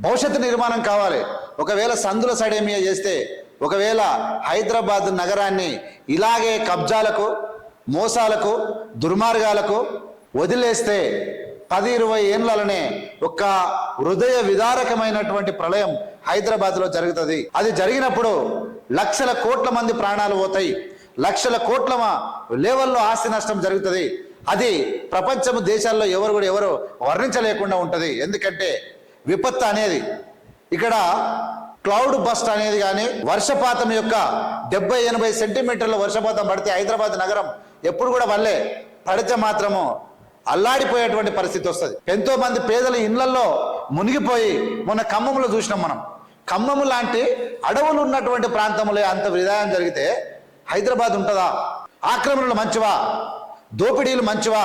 భవిష్యత్తు నిర్మాణం కావాలి. ఒకవేళ సందుల సడేమియా చేస్తే ఒకవేళ హైదరాబాద్ నగరాన్ని ఇలాగే కబ్జాలకు మోసాలకు దుర్మార్గాలకు వదిలేస్తే పది ఇరవై ఏళ్ళలోనే ఒక హృదయ విదారకమైనటువంటి ప్రళయం హైదరాబాద్లో జరుగుతుంది. అది జరిగినప్పుడు లక్షల కోట్ల మంది ప్రాణాలు పోతాయి. లక్షల కోట్ల లెవెల్లో ఆస్తి నష్టం జరుగుతుంది. అది ప్రపంచం దేశాల్లో ఎవరు కూడా ఎవరు వర్ణించలేకుండా ఉంటుంది. ఎందుకంటే విపత్తు అనేది ఇక్కడ క్లౌడ్ బస్ట్ అనేది కానీ వర్షపాతం యొక్క డెబ్బై ఎనభై సెంటీమీటర్ల వర్షపాతం పడితే హైదరాబాద్ నగరం ఎప్పుడు కూడా వల్లే. పడితే మాత్రము అల్లాడిపోయేటువంటి పరిస్థితి వస్తుంది. ఎంతో మంది పేదల ఇళ్ళలో మునిగిపోయి మొన్న ఖమ్మంలో చూసినాం మనం. ఖమ్మము లాంటి అడవులు ఉన్నటువంటి ప్రాంతంలో అంత విధానం జరిగితే హైదరాబాద్ ఉంటుందా? ఆక్రమణలు మంచివా? దోపిడీలు మంచివా?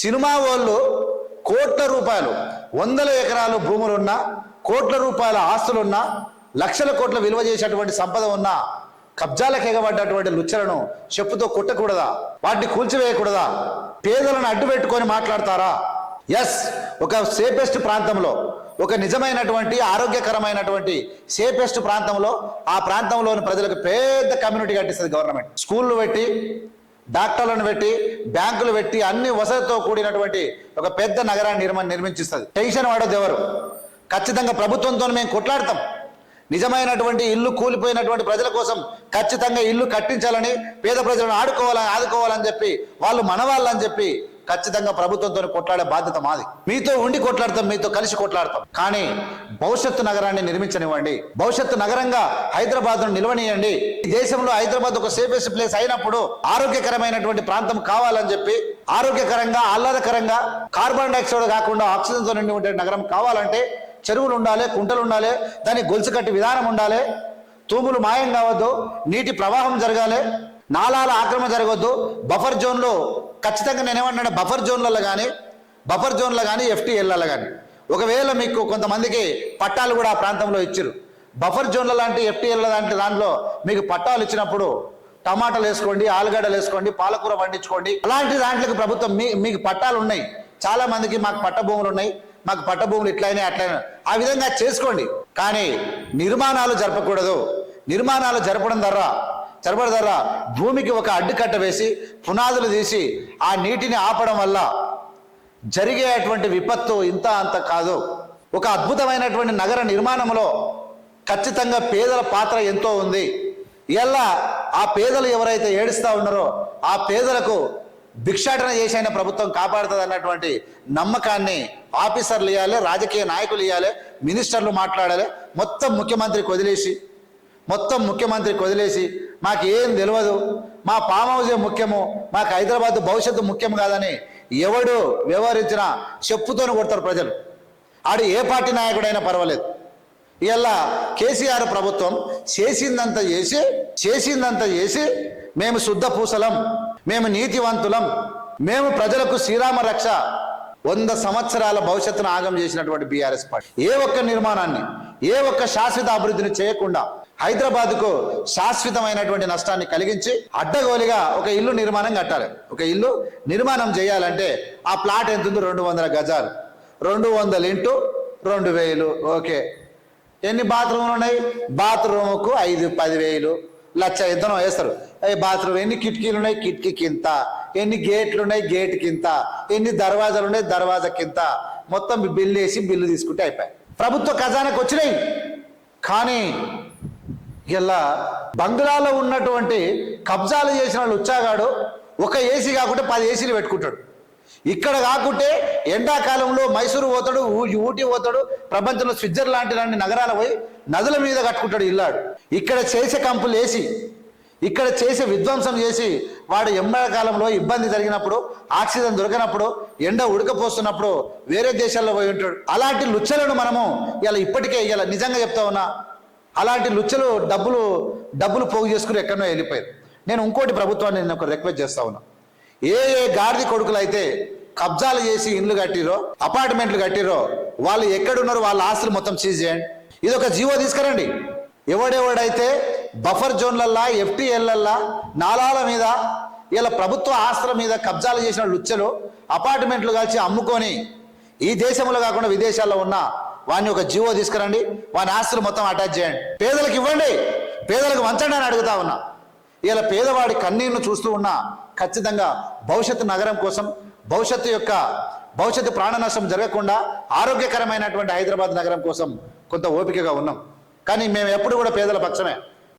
సినిమా వాళ్ళు కోట్ల రూపాయలు వందల ఎకరాలు భూములున్నా కోట్ల రూపాయల ఆస్తులున్నా లక్షల కోట్ల విలువ చేసేటువంటి సంపద ఉన్నా కబ్జాలకు ఎగబడ్డటువంటి లుచ్చలను చెప్పుతో కొట్టకూడదా? వాటిని కూల్చివేయకూడదా? పేదలను అడ్డు పెట్టుకొని మాట్లాడతారా? ఎస్ ఒక సేఫెస్ట్ ప్రాంతంలో ఒక నిజమైనటువంటి ఆరోగ్యకరమైనటువంటి సేఫెస్ట్ ప్రాంతంలో ఆ ప్రాంతంలోని ప్రజలకు పెద్ద కమ్యూనిటీ కట్టిస్తుంది గవర్నమెంట్. స్కూళ్ళు పెట్టి డాక్టర్లను పెట్టి బ్యాంకులు పెట్టి అన్ని వసతితో కూడినటువంటి ఒక పెద్ద నగరాన్ని నిర్మ నిర్మించిస్తుంది టెన్షన్ వాడదు ఎవరు. ఖచ్చితంగా ప్రభుత్వంతో మేము కొట్లాడతాం. నిజమైనటువంటి ఇల్లు కూలిపోయినటువంటి ప్రజల కోసం ఖచ్చితంగా ఇల్లు కట్టించాలని పేద ప్రజలను ఆడుకోవాలని ఆదుకోవాలని చెప్పి వాళ్ళు మనవాళ్ళని చెప్పి ఖచ్చితంగా ప్రభుత్వంతో కొట్లాడే బాధ్యత మాది. మీతో ఉండి కొట్లాడతాం మీతో కలిసి కొట్లాడతాం. కానీ భవిష్యత్తు నగరాన్ని నిర్మించనివ్వండి. భవిష్యత్తు నగరంగా హైదరాబాద్ను నిలవనియండి. ఈ దేశంలో హైదరాబాద్ ఒక సేఫెస్ట్ ప్లేస్ అయినప్పుడు ఆరోగ్యకరమైనటువంటి ప్రాంతం కావాలని చెప్పి ఆరోగ్యకరంగా ఆహ్లాదకరంగా కార్బన్ డైఆక్సైడ్ కాకుండా ఆక్సిజన్తో నిండి ఉండే నగరం కావాలంటే చెరువులు ఉండాలి కుంటలు ఉండాలి దానికి గొలుసు కట్టి విధానం ఉండాలి. తూములు మాయం కావద్దు నీటి ప్రవాహం జరగాలి నాలాల ఆక్రమణ జరగవద్దు బఫర్ జోన్లో ఖచ్చితంగా నేనేమన్నా బఫర్ జోన్లలో కానీ బఫర్ జోన్లో కానీ ఎఫ్టీఎల్లలో కానీ ఒకవేళ మీకు కొంతమందికి పట్టాలు కూడా ఆ ప్రాంతంలో ఇచ్చారు బఫర్ జోన్ల లాంటి ఎఫ్టీఎల్ లాంటి దాంట్లో మీకు పట్టాలు ఇచ్చినప్పుడు టమాటాలు వేసుకోండి ఆలుగడ్డలు వేసుకోండి పాలకూర పండించుకోండి అలాంటి దాంట్లోకి ప్రభుత్వం మీ మీకు పట్టాలు ఉన్నాయి. చాలా మందికి మాకు పట్ట భూములు ఉన్నాయి. మాకు పట్ట భూములు ఇట్లయినా అట్లయినా. ఆ విధంగా చేసుకోండి. కానీ నిర్మాణాలు జరపకూడదు. నిర్మాణాలు జరపడం ద్వారా జరపడం ద్వారా భూమికి ఒక అడ్డుకట్ట వేసి పునాదులు తీసి ఆ నీటిని ఆపడం వల్ల జరిగేటువంటి విపత్తు ఇంత అంత కాదు. ఒక అద్భుతమైనటువంటి నగర నిర్మాణంలో ఖచ్చితంగా పేదల పాత్ర ఎంతో ఉంది. ఇలా ఆ పేదలు ఎవరైతే ఏడుస్తూ ఉన్నారో ఆ పేదలకు భిక్షాటన చేసైన ప్రభుత్వం కాపాడుతుంది అన్నటువంటి నమ్మకాన్ని ఆఫీసర్లు ఇవ్వాలి రాజకీయ నాయకులు ఇవ్వాలి మినిస్టర్లు మాట్లాడాలి మొత్తం ముఖ్యమంత్రికి వదిలేసి మొత్తం ముఖ్యమంత్రికి వదిలేసి మాకేం తెలియదు మా ఫామ్ హౌసే ముఖ్యము మాకు హైదరాబాద్ భవిష్యత్తు ముఖ్యం కాదని ఎవడు వ్యవహరించినా చెప్పుతోనే కొడతారు ప్రజలు. ఆడు ఏ పార్టీ నాయకుడైనా పర్వాలేదు. ఇలా కేసీఆర్ ప్రభుత్వం చేసిందంత చేసి చేసిందంత చేసి మేము శుద్ధ పూసలం మేము నీతివంతులం మేము ప్రజలకు శ్రీరామ రక్ష వంద సంవత్సరాల భవిష్యత్తును ఆగం చేసినటువంటి బీఆర్ఎస్ పార్టీ. ఏ ఒక్క నిర్మాణాన్ని ఏ ఒక్క శాశ్వత అభివృద్ధిని చేయకుండా హైదరాబాద్కు శాశ్వతమైనటువంటి నష్టాన్ని కలిగించి అడ్డగోలిగా ఒక ఇల్లు నిర్మాణం కట్టాలి. ఒక ఇల్లు నిర్మాణం చేయాలంటే ఆ ప్లాట్ ఎంత ఉంది రెండు వందల గజాలు. రెండు వందల ఇంటూ రెండు వేలు. ఓకే. ఎన్ని బాత్రూమ్లు ఉన్నాయి? బాత్రూమ్కు ఐదు పదివేలు లక్ష ఎంతనో వేస్తారు. బాత్రూమ్ ఎన్ని కిటికీలు ఉన్నాయి? కిటికీ కింత ఎన్ని గేట్లు ఉన్నాయి? గేట్ కింత ఎన్ని దర్వాజాలు ఉన్నాయి? దర్వాజా కింత మొత్తం బిల్లు వేసి బిల్లు తీసుకుంటే అయిపోయాయి. ప్రభుత్వ ఖజానాకు వచ్చినాయి. కానీ ఇలా బంగ్లాలో ఉన్నటువంటి కబ్జాలు చేసిన వాళ్ళు ఉచ్చాగాడు ఒక ఏసీ కాకుంటే పది ఏసీలు పెట్టుకుంటాడు. ఇక్కడ కాకుంటే ఎండాకాలంలో మైసూరు పోతాడు ఊ- ఊటీ పోతాడు ప్రపంచంలో స్విట్జర్లాంటి లాంటి నగరాలు పోయి నదుల మీద కట్టుకుంటాడు ఇల్లాడు. ఇక్కడ చేసే కంపులు వేసి ఇక్కడ చేసే విధ్వంసం చేసి వాడు ఎండాకాలంలో ఇబ్బంది జరిగినప్పుడు ఆక్సిజన్ దొరికినప్పుడు ఎండ ఉడకపోస్తున్నప్పుడు వేరే దేశాల్లో పోయి ఉంటాడు. అలాంటి లుచ్చలను మనము ఇలా ఇప్పటికే ఇలా నిజంగా చెప్తా ఉన్నా అలాంటి లుచ్చలు డబ్బులు డబ్బులు పోగు చేసుకుని ఎక్కడనో వెళ్ళిపోయారు. నేను ఇంకోటి ప్రభుత్వాన్ని నేను ఒక రిక్వెస్ట్ చేస్తా ఉన్నా. ఏ ఏ గాడిది కొడుకులు అయితే కబ్జాలు చేసి ఇండ్లు కట్టిరో అపార్ట్మెంట్లు కట్టిరో వాళ్ళు ఎక్కడున్నారో వాళ్ళ ఆస్తులు మొత్తం సీజ్ చేయండి. ఇది ఒక జీవో తీసుకురండి. ఎవడెవడైతే బఫర్ జోన్లల్లా ఎఫ్టీఎల్లల్లా నాలాల మీద ఇలా ప్రభుత్వ ఆస్తుల మీద కబ్జాలు చేసిన లుచ్చలు అపార్ట్మెంట్లు కలిసి అమ్ముకొని ఈ దేశంలో కాకుండా విదేశాల్లో ఉన్న వాడిని ఒక జీవో తీసుకురండి. వాని ఆస్తులు మొత్తం అటాచ్ చేయండి. పేదలకు ఇవ్వండి. పేదలకు వంచండి అని అడుగుతా ఉన్నా. ఇలా పేదవాడి కన్నీళ్ళు చూస్తూ ఉన్నా ఖచ్చితంగా భవిష్యత్తు నగరం కోసం భవిష్యత్తు యొక్క భవిష్యత్తు ప్రాణ నష్టం జరగకుండా ఆరోగ్యకరమైనటువంటి హైదరాబాద్ నగరం కోసం కొంత ఓపికగా ఉన్నాం. కానీ మేము ఎప్పుడు కూడా పేదల పక్షమే.